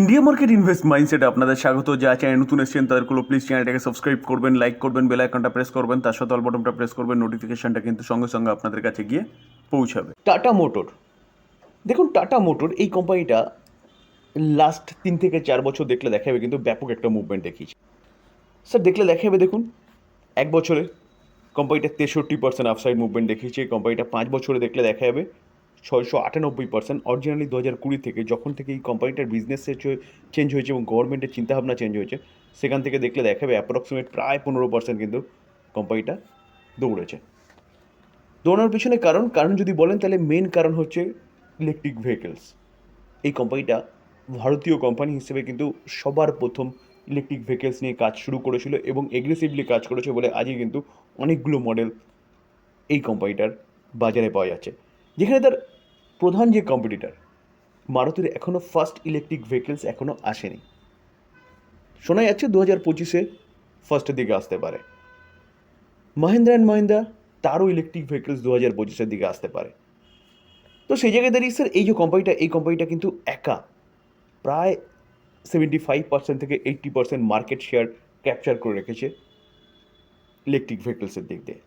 India market invest মাইন্ডসেটে আপনাদের স্বাগত। যা চ্যানেল নতুন এসেছেন তাদেরগুলো প্লিজ চ্যানেলটাকে সাবস্ক্রাইব করবেন লাইক করবেন বেল আইকনটা প্রেস করবেন, তার সাথে অল বটনটা প্রেস করবেন নোটিফিকেশনটা কিন্তু সঙ্গে সঙ্গে আপনাদের কাছে গিয়ে পৌঁছাবে। টাটা মোটর দেখুন টাটা মোটর এই কোম্পানিটা লাস্ট তিন থেকে চার বছর দেখলে দেখা যাবে কিন্তু ব্যাপক একটা মুভমেন্ট দেখিয়েছে। স্যার দেখলে দেখা যাবে দেখুন, এক বছরে কোম্পানিটা তেষট্টি পার্সেন্ট আপসাইড মুভমেন্ট দেখিয়েছে কোম্পানিটা পাঁচ বছরে দেখলে দেখা যাবে ছয়শো আটানব্বই পার্সেন্ট অরিজিনালি দু হাজার কুড়ি থেকে যখন থেকে এই কোম্পানিটার বিজনেস চেঞ্জ হয়েছে এবং গভর্নমেন্টের চিন্তাভাবনা চেঞ্জ হয়েছে, সেখান থেকে দেখলে দেখা যাবে অ্যাপ্রক্সিমেট প্রায় পনেরো পার্সেন্ট কিন্তু কোম্পানিটা দৌড়েছে। দৌড়ানোর পিছনে কারণ কারণ যদি বলেন তাহলে মেন কারণ হচ্ছে ইলেকট্রিক ভেহিকেলস এই কোম্পানিটা ভারতীয় কোম্পানি হিসেবে কিন্তু সবার প্রথম ইলেকট্রিক ভেহিকেলস নিয়ে কাজ শুরু করেছিল এবং এগ্রেসিভলি কাজ করেছে বলে আজই কিন্তু অনেকগুলো মডেল এই কোম্পানিটার বাজারে পাওয়া যাচ্ছে। যেখানে তার প্রধান যে কম্পিটিটার মারুতির এখনও ফার্স্ট ইলেকট্রিক ভেহিকেলস এখনও আসেনি। শোনা যাচ্ছে দু হাজার পঁচিশে ফার্স্টের দিকে আসতে পারে। মাহিন্দ্রা অ্যান্ড মাহিন্দ্রা তারও ইলেকট্রিক ভেহিকেলস দু হাজার পঁচিশের দিকে আসতে পারে। তো সেই জায়গায় দাঁড়িয়ে স্যার এই যে কোম্পানিটা এই কোম্পানিটা কিন্তু একা। প্রায় সেভেন্টি ফাইভ পার্সেন্ট থেকে eighty percent market share capture করে রেখেছে ইলেকট্রিক ভেহিকেলসের দিক দিয়ে।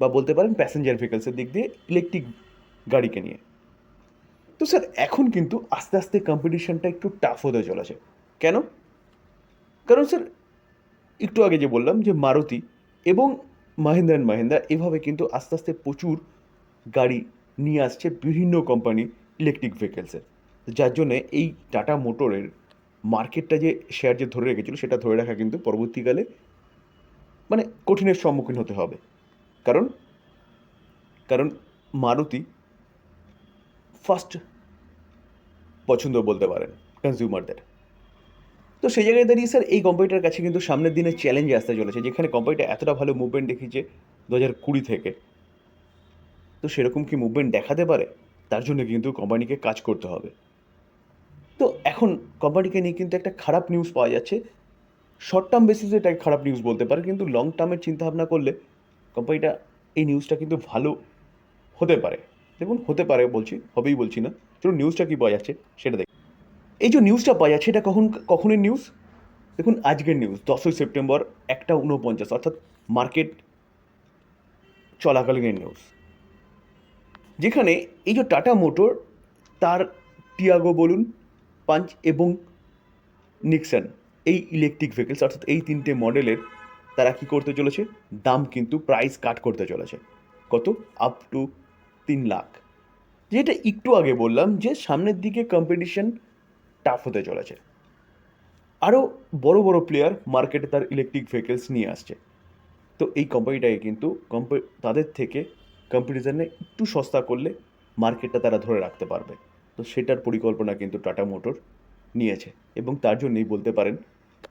বা বলতে পারেন প্যাসেঞ্জার ভেহিকেলসের দিক দিয়ে ইলেকট্রিক গাড়িকে নিয়ে। তো স্যার, এখন কিন্তু আস্তে আস্তে কম্পিটিশনটা একটু টাফ হতে চলেছে। কেন? কারণ স্যার, একটু আগে যে বললাম যে মারুতি এবং মাহিন্দ্রা অ্যান্ড মাহিন্দ্রা এভাবে কিন্তু আস্তে আস্তে প্রচুর গাড়ি নিয়ে আসছে বিভিন্ন কোম্পানি ইলেকট্রিক ভেহিকেলসের যার জন্যে এই টাটা মোটরের মার্কেটটা যে শেয়ার যে ধরে রেখেছিল, সেটা ধরে রাখা কিন্তু পরবর্তীকালে মানে কঠিনের সম্মুখীন হতে হবে। কারণ কারণ মারুতি ফার্স্ট পছন্দ বলতে পারেন কনজিউমারদের তো সেই জায়গায় দাঁড়িয়ে স্যার এই কোম্পানিটার কাছে কিন্তু সামনের দিনে চ্যালেঞ্জ আসতে চলেছে, যেখানে কোম্পানিটা এতটা ভালো মুভমেন্ট দেখিয়েছে দু হাজার কুড়ি থেকে। তো সেরকম কি মুভমেন্ট দেখাতে পারে? তার জন্য কিন্তু কোম্পানিকে কাজ করতে হবে। তো এখন কোম্পানিকে নিয়ে কিন্তু একটা খারাপ নিউজ পাওয়া যাচ্ছে। শর্ট টার্ম বেসিসে এটা খারাপ নিউজ বলতে পারে, কিন্তু লং টার্মের চিন্তাভাবনা করলে কোম্পানিটা এই নিউজটা কিন্তু ভালো হতে পারে। দেখুন, হতে পারে, বলছি, হবেই বলছি না। চলুন নিউজটা কী পাওয়া যাচ্ছে, সেটা দেখি। এই যে নিউজটা পাওয়া যাচ্ছে, এটা কখন, কখনের নিউজ দেখুন, আজকের নিউজ দশই সেপ্টেম্বর, একটা উনপঞ্চাশ অর্থাৎ মার্কেট চলাকালীন নিউজ যেখানে এই যে টাটা মোটর তার টিয়াগো বলুন পাঞ্চ এবং নিক্সন এই ইলেকট্রিক ভেহিকেলস অর্থাৎ এই তিনটে মডেলের তারা কি করতে চলেছে? দাম কিন্তু প্রাইস কাট করতে চলেছে। কত? আপ টু তিন লাখ। যেটা একটু আগে বললাম যে সামনের দিকে কম্পিটিশন টাফ হতে চলেছে। আরও বড় বড় প্লেয়ার মার্কেটে তার ইলেকট্রিক ভেহিকেলস নিয়ে আসছে। তো এই কোম্পানিটাকে কিন্তু কম্পে তাদের থেকে কম্পিটিশানে একটু সস্তা করলে মার্কেটটা তারা ধরে রাখতে পারবে। তো সেটার পরিকল্পনা কিন্তু টাটা মোটর নিয়েছে এবং তার জন্যই বলতে পারেন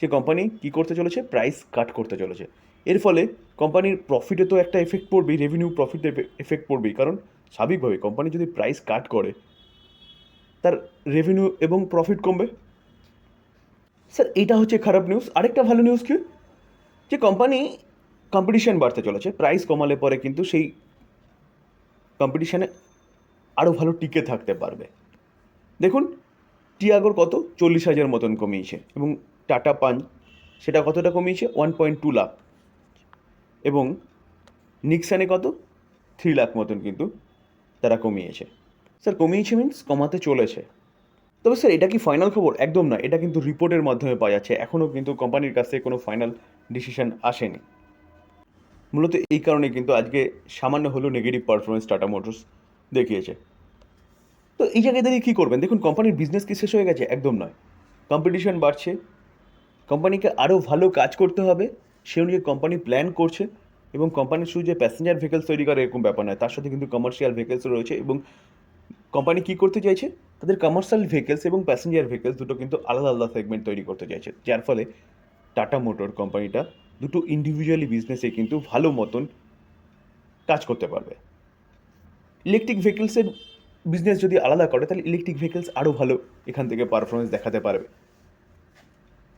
যে কোম্পানি কী করতে চলেছে? প্রাইস কাট করতে চলেছে। এর ফলে কোম্পানির প্রফিটে তো একটা এফেক্ট পড়বেই রেভিনিউ প্রফিট এফেক্ট পড়বেই। কারণ স্বাভাবিকভাবে কোম্পানি যদি প্রাইস কাট করে, তার রেভিনিউ এবং প্রফিট কমবে? স্যার এটা হচ্ছে খারাপ নিউজ আরেকটা ভালো নিউজ কি? যে কোম্পানি কম্পিটিশান বাড়তে চলেছে। প্রাইস কমালে পরে কিন্তু সেই কম্পিটিশানে আরও ভালো টিকে থাকতে পারবে। দেখুন, টিয়াগোর কত? চল্লিশ হাজার মতন কমিয়েছে এবং টাটা পাঞ্চ সেটা কতটা কমিয়েছে? ওয়ান পয়েন্ট টু লাখ এবং নিক্সানে কত? থ্রি লাখ মতন কিন্তু তারা কমিয়েছে। স্যার, কমিয়েছে মিন্স কমাতে চলেছে। তবে স্যার, এটা কি ফাইনাল খবর? একদম না, এটা কিন্তু রিপোর্টের মাধ্যমে পাওয়া যাচ্ছে। এখনও কিন্তু কোম্পানির কাছ থেকে কোনো ফাইনাল ডিসিশন আসেনি। মূলত এই কারণে কিন্তু আজকে সামান্য হলেও নেগেটিভ পারফরমেন্স টাটা মোটরস দেখিয়েছে। তো এই জায়গায় দাঁড়িয়ে কী করবেন? দেখুন, কোম্পানির বিজনেস কি শেষ হয়ে গেছে? একদম নয়। কম্পিটিশন বাড়ছে। কোম্পানিকে আরও ভালো কাজ করতে হবে। সে অনুযায়ী কোম্পানি প্ল্যান করছে। এবং কোম্পানির শুধু যে প্যাসেঞ্জার ভেহিকেলস তৈরি করে এরকম ব্যাপার নয়। তার সাথে কিন্তু কমার্শিয়াল ভেহিকেলসও রয়েছে এবং কোম্পানি কী করতে চাইছে? তাদের কমার্শিয়াল ভেহিকেলস এবং প্যাসেঞ্জার ভেহিকেলস দুটো কিন্তু আলাদা আলাদা সেগমেন্ট তৈরি করতে চাইছে। যার ফলে টাটা মোটর কোম্পানিটা দুটো ইন্ডিভিজুয়ালি বিজনেসে কিন্তু ভালো মতন কাজ করতে পারবে। ইলেকট্রিক ভেহিকেলসের বিজনেস যদি আলাদা করে, তাহলে ইলেকট্রিক ভেহিকেলস আরও ভালো এখান থেকে পারফরমেন্স দেখাতে পারবে।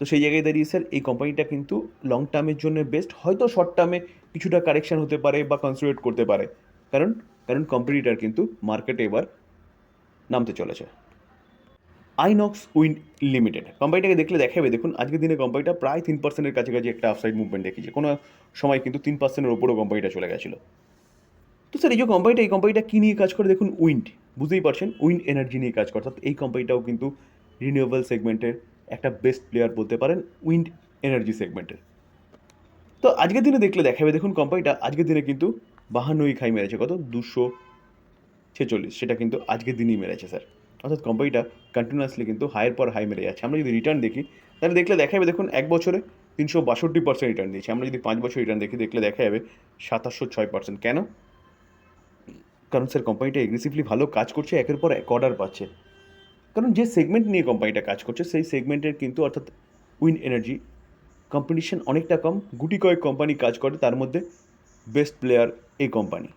তো সেই জায়গায় দাঁড়িয়ে স্যার এই কোম্পানিটা কিন্তু লং টার্মের জন্য বেস্ট হয়তো শর্ট টার্মে কিছুটা কারেকশন হতে পারে বা কনসিডারেট করতে পারে। কারণ কারণ কম্পিটিটার কিন্তু মার্কেটে এবার নামতে চলেছে। আইনক্স উইন্ড লিমিটেড কোম্পানিটাকে দেখলে দেখাবে, দেখুন, আজকের দিনে কোম্পানিটা প্রায় তিন পার্সেন্টের কাছাকাছি একটা আপসাইড মুভমেন্ট দেখিয়েছে কোনো সময় কিন্তু তিন পার্সেন্টের ওপরও কোম্পানিটা চলে গেছিল। তো স্যার এই যে কোম্পানিটা এই কোম্পানিটা কী নিয়ে কাজ করে? দেখুন উইন্ড বুঝতেই পারছেন উইন্ড এনার্জি নিয়ে কাজ করে। অর্থাৎ এই কোম্পানিটাও কিন্তু রিনিউয়েবল সেগমেন্টের একটা বেস্ট প্লেয়ার বলতে পারেন উইন্ড এনার্জি সেগমেন্টের তো আজকের দিনে দেখলে দেখাবে, দেখুন কোম্পানিটা আজকের দিনে কিন্তু বাহান্নই খাই মেরেছে, কত? দুশো ছেচল্লিশ, সেটা কিন্তু আজকের দিনই মেরেছে স্যার অর্থাৎ কোম্পানিটা কন্টিনিউয়াসলি কিন্তু হাইয়ের পর হাই মেরে যাচ্ছে। আমরা যদি রিটার্ন দেখি, তাহলে দেখলে দেখা যাবে দেখুন এক বছরে তিনশো বাষট্টি পার্সেন্ট রিটার্ন দিয়েছে। আমরা যদি পাঁচ বছর রিটার্ন দেখি, দেখলে দেখা যাবে সাতাশশো ছয় পার্সেন্ট কেন? কারণ স্যার কোম্পানিটা এগ্রেসিভলি ভালো কাজ করছে, একের পর এক অর্ডার পাচ্ছে। কারণ যে সেগমেন্ট নিয়ে কোম্পানিটা কাজ করছে, সেই সেগমেন্টের কিন্তু অর্থাৎ উইন এনার্জি কম্পিটিশন অনেকটা কম। গুটি কয়েক কোম্পানি কাজ করে, তার মধ্যে বেস্ট প্লেয়ার এই কোম্পানি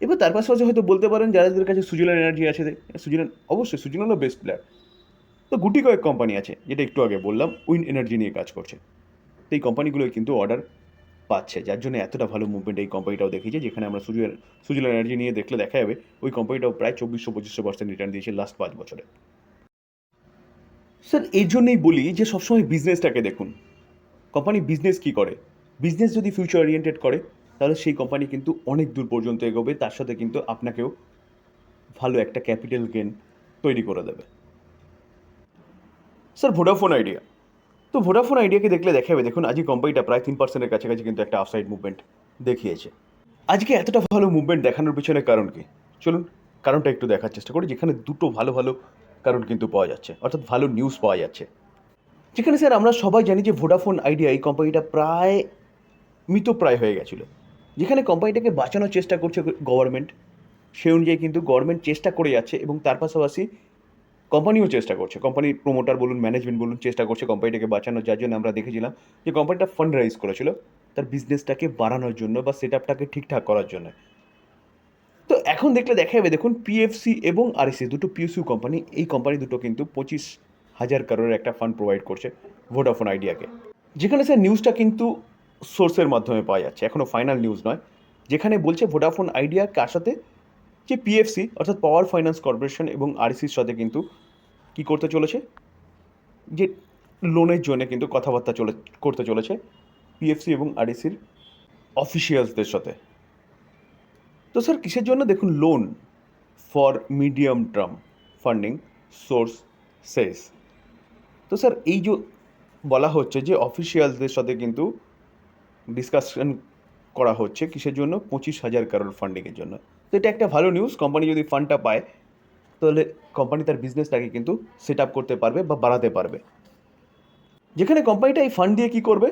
এবার তার পাশাপাশি হয়তো বলতে পারেন যাদের কাছে সুজলান এনার্জি আছে সুজলান অবশ্যই সুজলানও বেস্ট প্লেয়ার তো গুটি কয়েক কোম্পানি আছে, যেটা একটু আগে বললাম উইন এনার্জি নিয়ে কাজ করছে। এই কোম্পানিগুলোই কিন্তু অর্ডার পাচ্ছে। যার জন্য এতটা ভালো মুভমেন্ট এই কোম্পানিটাও দেখিয়েছে, যেখানে আমরা সুজল সুজলান এনার্জি নিয়ে দেখলে দেখা যাবে, ওই কোম্পানিটাও প্রায় চব্বিশশো, পঁচিশশো পার্সেন্ট রিটার্ন দিয়েছে লাস্ট পাঁচ বছরে। স্যার এই জন্যই বলি যে সবসময় বিজনেসটাকে দেখুন। কোম্পানি বিজনেস কি করে? বিজনেস যদি ফিউচার ওরিয়েন্টেড করে, তাহলে সেই কোম্পানি কিন্তু অনেক দূর পর্যন্ত এগোবে, তার সাথে কিন্তু আপনাকেও ভালো একটা ক্যাপিটাল গেন তৈরি করে দেবে। স্যার ভোডাফোন আইডিয়া তো ভোডাফোন আইডিয়াকে দেখলে দেখাবে। দেখুন, আজকে কোম্পানিটা প্রায় তিন পার্সেন্টের কাছাকাছি কিন্তু একটা আফসাইড মুভমেন্ট দেখিয়েছে। আজকে এতটা ভালো মুভমেন্ট দেখানোর পিছনে কারণ কি? চলুন, কারণটা একটু দেখার চেষ্টা করি, যেখানে দুটো ভালো ভালো কারণ কিন্তু পাওয়া যাচ্ছে। অর্থাৎ ভালো নিউজ পাওয়া যাচ্ছে। যেখানে স্যার আমরা সবাই জানি যে ভোডাফোন আইডিয়া এই কোম্পানিটা প্রায় মৃতপ্রায় হয়ে গেছিল। যেখানে কোম্পানিটাকে বাঁচানোর চেষ্টা করছে গভর্নমেন্ট সেই অনুযায়ী কিন্তু গভর্নমেন্ট চেষ্টা করে যাচ্ছে এবং তার পাশাপাশি কোম্পানিও চেষ্টা করছে। কোম্পানির প্রোমোটার বলুন ম্যানেজমেন্ট বলুন, চেষ্টা করছে কোম্পানিটাকে বাঁচানোর, যার জন্য আমরা দেখেছিলাম যে কোম্পানিটা ফান্ড রাইজ করেছিল, তার বিজনেসটাকে বাড়ানোর জন্য বা সেট আপটাকে ঠিকঠাক করার জন্য। তো এখন দেখলে দেখা যাবে, দেখুন পিএফসি এবং আরএসি দুটো পিএসইউ কোম্পানি এই কোম্পানি দুটো কিন্তু পঁচিশ হাজার কারোর একটা ফান্ড প্রোভাইড করছে ভোডাফোন আইডিয়াকে যেখানে স্যার নিউজটা কিন্তু সোর্সের মাধ্যমে পাওয়া যাচ্ছে এখনও ফাইনাল নিউজ নয়। যেখানে বলছে ভোডাফোন আইডিয়া কার সাথে যে পিএফসি অর্থাৎ পাওয়ার ফাইন্যান্স কর্পোরেশন এবং আরসির সাথে কিন্তু কি করতে চলেছে? যে লোনের জন্য কিন্তু কথাবার্তা চলে, করতে চলেছে পিএফসি এবং আরএসির অফিসিয়ালসদের সাথে। তো স্যার কিসের জন্য? দেখুন loan for medium term funding sources তো স্যার এই যে বলা হচ্ছে যে অফিসিয়ালসদের সাথে কিন্তু ডিসকাশন করা হচ্ছে কিসের জন্য? পঁচিশ হাজার কারোর ফান্ডিংয়ের জন্য। তো এটা একটা ভালো নিউজ কোম্পানি যদি ফান্ডটা পায়, তাহলে কোম্পানি তার বিজনেসটাকে কিন্তু সেট আপ করতে পারবে বা বাড়াতে পারবে। যেখানে কোম্পানিটা এই ফান্ড দিয়ে কী করবে?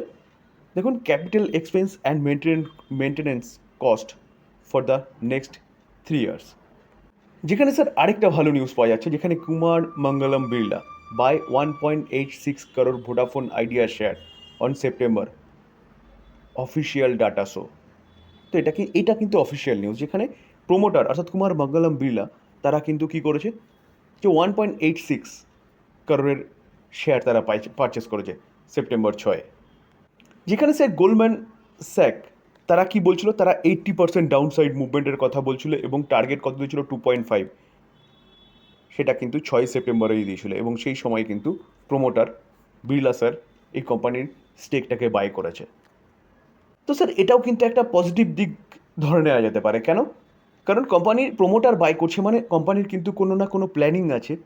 দেখুন capital expense and maintain maintenance cost for the next three years যেখানে স্যার আরেকটা ভালো নিউজ পাওয়া যাচ্ছে, যেখানে Kumar Mangalam Birla buy one point eight six crore Vodafone Idea share on September official data show তো এটা কি, এটা কিন্তু অফিসিয়াল নিউজ যেখানে প্রোমোটার অর্থাৎ কুমার মঙ্গলম বিড়লা, তারা কিন্তু কি করেছে? যে ওয়ান পয়েন্ট এইট সিক্স করোড়ের শেয়ার তারা পারচেস করেছে সেপ্টেম্বর ছয়। যেখানে স্যার গোল্ডম্যান স্যাক তারা কি বলছিল? তারা এইট্টি পার্সেন্ট ডাউন সাইড মুভমেন্টের কথা বলছিল এবং টার্গেট কত দিয়েছিল? টু পয়েন্ট ফাইভ সেটা কিন্তু ছয় সেপ্টেম্বরেই দিয়েছিল এবং সেই সময় কিন্তু প্রোমোটার বিড়লা স্যার এই কোম্পানির স্টেকটাকে বাই করেছে। তো স্যার এটাও কিন্তু একটা পজিটিভ দিক ধরে নেওয়া যেতে পারে। কেন? কারণ কোম্পানির প্রোমোটার বাই করছে মানে কোম্পানির কিন্তু কোনো না কোনো প্ল্যানিং আছে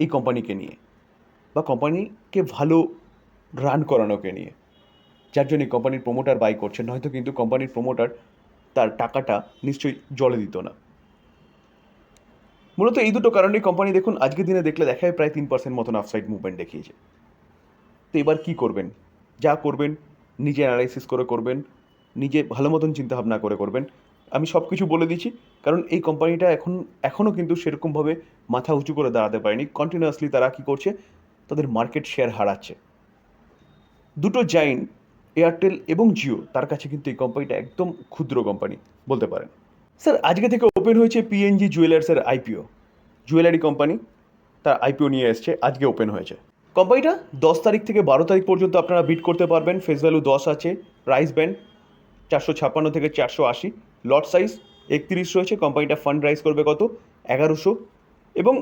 এই কোম্পানিকে নিয়ে বা কোম্পানিকে ভালো রান করানোকে নিয়ে। যার জন্য কোম্পানির প্রোমোটার বাই করছে, নয়তো কিন্তু কোম্পানির প্রোমোটার তার টাকাটা নিশ্চয়ই জলে দিত না। মূলত এই দুটো কারণেই কোম্পানি দেখুন, আজকের দিনে দেখলে দেখা যায় প্রায় তিন পার্সেন্ট মতন আফসাইড মুভমেন্ট দেখিয়েছে। তো এবার কী করবেন? যা করবেন, নিজে অ্যানালাইসিস করে করবেন, নিজে ভালো মতন চিন্তাভাবনা করে করবেন আমি সব কিছু বলে দিচ্ছি, কারণ এই কোম্পানিটা এখন এখনও কিন্তু সেরকমভাবে মাথা উঁচু করে দাঁড়াতে পারেনি। কন্টিনিউয়াসলি তারা কী করছে? তাদের মার্কেট শেয়ার হারাচ্ছে। দুটো জাইন এয়ারটেল এবং জিও তার কাছে কিন্তু এই কোম্পানিটা একদম ক্ষুদ্র কোম্পানি বলতে পারেন। স্যার আজকে থেকে ওপেন হয়েছে পিএনজি জুয়েলার্সের আইপিও জুয়েলারি কোম্পানি তার আইপিও নিয়ে এসছে, আজকে ওপেন হয়েছে। কোম্পানিটা দশ তারিখ থেকে বারো তারিখ পর্যন্ত আপনারা বিট করতে পারবেন। ফেস ভ্যালু দশ আছে প্রাইস ব্যান্ড চারশো ছাপ্পান্ন থেকে চারশো আশি। লট সাইজ একত্রিশ রয়েছে কোম্পানিটা ফান্ড রাইজ করবে কত? এগারোশো। এবং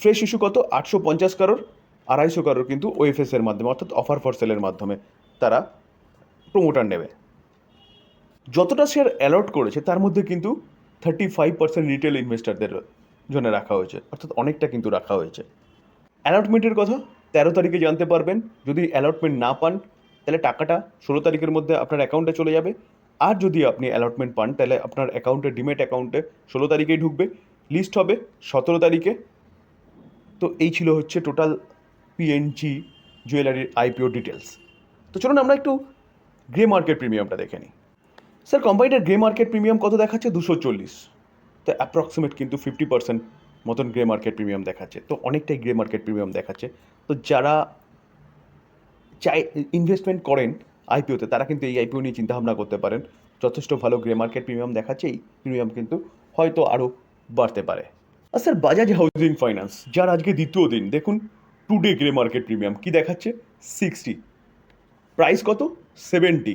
ফ্রেশ ইস্যু কত? আটশো পঞ্চাশ কারোর আড়াইশো কারোর কিন্তু ওএফএস এর মাধ্যমে, অর্থাৎ অফার ফর সেলের মাধ্যমে তারা প্রোমোটার নেবে। যতটা শেয়ার অ্যালট করেছে, তার মধ্যে কিন্তু থার্টি ফাইভ পার্সেন্ট রিটেল ইনভেস্টারদের জন্য রাখা হয়েছে, অর্থাৎ অনেকটা কিন্তু রাখা হয়েছে। অ্যালটমেন্টের কথা, তেরো তারিখে জানতে পারবেন। যদি অ্যালটমেন্ট না পান, তাহলে টাকাটা ষোলো তারিখের মধ্যে আপনার অ্যাকাউন্টে চলে যাবে। আর যদি আপনি অ্যালটমেন্ট পান, তাহলে আপনার অ্যাকাউন্টে ডিমেট অ্যাকাউন্টে ষোলো তারিখেই ঢুকবে। লিস্ট হবে সতেরো তারিখে। তো এই ছিল হচ্ছে টোটাল পিএনজি জুয়েলারির আইপিও ডিটেলস তো চলুন আমরা একটু গ্রে মার্কেট প্রিমিয়ামটা দেখে নিই। স্যার কোম্পানিটার গ্রে মার্কেট প্রিমিয়াম কত দেখাচ্ছে? দুশো চল্লিশ। তো অ্যাপ্রক্সিমেট কিন্তু ফিফটি পার্সেন্ট মতন গ্রে মার্কেট প্রিমিয়াম দেখাচ্ছে। তো অনেকটাই গ্রে মার্কেট প্রিমিয়াম দেখাচ্ছে। তো যারা চাই ইনভেস্টমেন্ট করেন আইপিওতে, তারা কিন্তু এই আইপিও নিয়ে চিন্তাভাবনা করতে পারেন। যথেষ্ট ভালো গ্রে মার্কেট প্রিমিয়াম দেখাচ্ছে এই প্রিমিয়াম কিন্তু হয়তো আরও বাড়তে পারে। আর স্যার বাজাজ হাউজিং ফাইন্যান্স যার আজকে দ্বিতীয় দিন, দেখুন today grey market premium কী দেখাচ্ছে? সিক্সটি প্রাইস কত? সেভেন্টি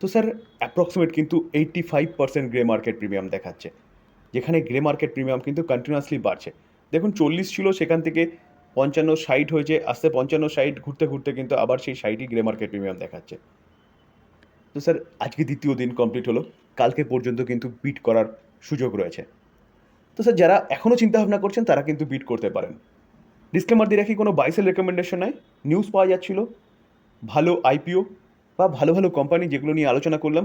তো স্যার অ্যাপ্রক্সিমেট কিন্তু eighty five percent grey market premium দেখাচ্ছে। যেখানে গ্রে মার্কেট প্রিমিয়াম কিন্তু কন্টিনিউয়াসলি বাড়ছে। দেখুন, চল্লিশ ছিল সেখান থেকে পঞ্চান্ন ষাট হয়েছে, আস্তে পঞ্চান্ন ষাট ঘুরতে ঘুরতে কিন্তু আবার সেই ষাটই গ্রে মার্কেট প্রিমিয়াম দেখাচ্ছে। তো স্যার, আজকে দ্বিতীয় দিন কমপ্লিট হলো, কালকে পর্যন্ত কিন্তু বিট করার সুযোগ রয়েছে। তো স্যার, যারা এখনও চিন্তাভাবনা করছেন, তারা কিন্তু বিট করতে পারেন। ডিসক্লেমার দিয়ে রাখি, কোনো বাইসেল রেকমেন্ডেশন নয় নিউজ পাওয়া যাচ্ছিল, ভালো আইপিও বা ভালো ভালো কোম্পানি যেগুলো নিয়ে আলোচনা করলাম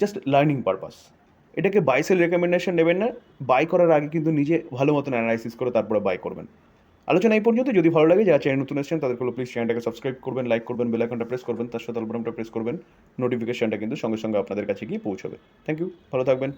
জাস্ট লার্নিং পারপাস এটাকে বাইসেল রেকমেন্ডেশন নেবেন না বাই করার আগে কিন্তু নিজে ভালো মতন অ্যানালাইসিস করে তারপরে বাই করবেন। আলোচনা এই পর্যন্ত যদি ভালো লাগে, যারা চ্যানেল নতুন এসেছেন, তাদেরকে প্লিজ চ্যানেলটাকে সাবস্ক্রাইব করবেন লাইক করবেন বেল আইকনটা প্রেস করবেন, তার সাথে বাটনটা প্রেস করবেন। নোটিফিকেশনটা কিন্তু সঙ্গে সঙ্গে আপনাদের কাছে গিয়ে পৌঁছবে। থ্যাংক ইউ ভালো থাকবেন।